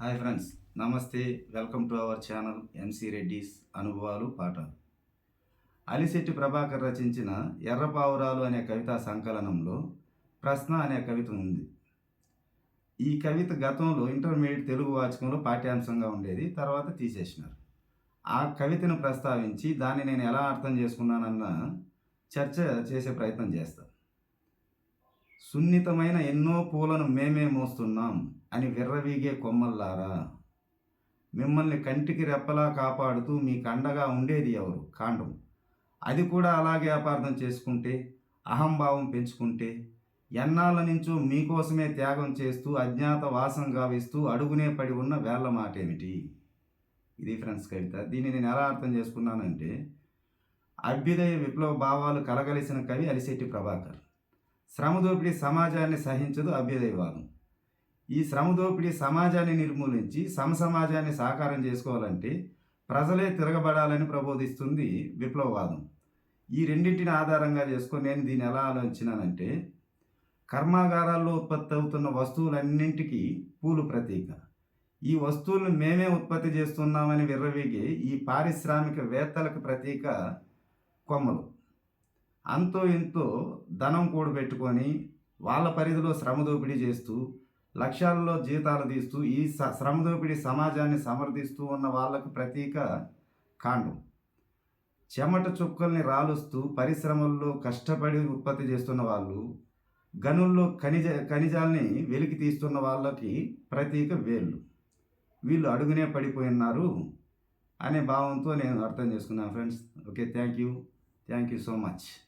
Hi friends నమస్తే. Welcome to our channel MC Reddy's అనుభవాలు పాఠాలు. అలిశెట్టి ప్రభాకర్ రచించిన ఎర్రపావురాలు అనే కవితా సంకలనంలో ప్రశ్న అనే కవిత ఉంది. ఈ కవిత గతంలో ఇంటర్మీడియట్ తెలుగు వాచకంలో పాఠ్యాంశంగా ఉండేది తర్వాత తీసేసినారు. ఆ కవితను ప్రస్తావించి దాన్ని నేను ఎలా అర్థం చేసుకున్నానన్న చర్చ చేసే ప్రయత్నం చేస్తాను సున్నితమైన ఎన్నో పూలను మేమే మోస్తున్నాం అని విర్రవీగే కొమ్మల్లారా. మిమ్మల్ని కంటికి రెప్పలా కాపాడుతూ మీకు అండగా ఉండేది ఎవరు? కాండం. అది కూడా అలాగే అపార్థం చేసుకుంటే అహంభావం పెంచుకుంటే ఎన్నాళ్ళ నుంచో మీకోసమే త్యాగం చేస్తూ అజ్ఞాత వాసం గావిస్తూ అడుగునే పడి ఉన్న వేళ్ళ మాట ఏమిటి ఇది ఫ్రెండ్స్ కవిత. దీన్ని నేను ఎలా అర్థం చేసుకున్నానంటే అభ్యుదయ విప్లవ భావాలు కలగలిసిన కవి అలిశెట్టి ప్రభాకర్. శ్రమదోపిడీ సమాజాన్ని సహించదు అభ్యుదయవాదం. ఈ శ్రమదోపిడీ సమాజాన్ని నిర్మూలించి సమసమాజాన్ని సాకారం చేసుకోవాలంటే ప్రజలే తిరగబడాలని ప్రబోధిస్తుంది విప్లవవాదం. ఈ రెండింటిని ఆధారంగా చేసుకొని నేను దీన్ని ఎలా ఆలోచించినానంటే కర్మాగారాల్లో ఉత్పత్తి అవుతున్న వస్తువులన్నింటికీ పూలు ప్రతీక ఈ వస్తువులను మేమే ఉత్పత్తి చేస్తున్నామని విర్రవీగే ఈ పారిశ్రామికవేత్తలకు ప్రతీక కొమ్మలు. అంతో ఇంతో ధనం కూడబెట్టుకొని వాళ్ళ పరిధిలో శ్రమ దోపిడీ చేస్తూ లక్ష్యాలలో జీతాలు తీస్తూ ఈ స- శ్రమ దోపిడీ సమాజాన్ని సమర్థిస్తూ ఉన్న వాళ్ళకు ప్రతీక కాండం. చెమట చుక్కల్ని రాలుస్తూ పరిశ్రమల్లో కష్టపడి ఉత్పత్తి చేస్తున్న వాళ్ళు గనుల్లో ఖనిజ ఖనిజాల్ని వెలికి తీస్తున్న వాళ్ళకి ప్రతీక వేళ్ళు. వీళ్ళు అడుగునే పడిపోయినారు అనే భావంతో నేను అర్థం చేసుకున్నాను friends. Okay thank you. Thank you so much.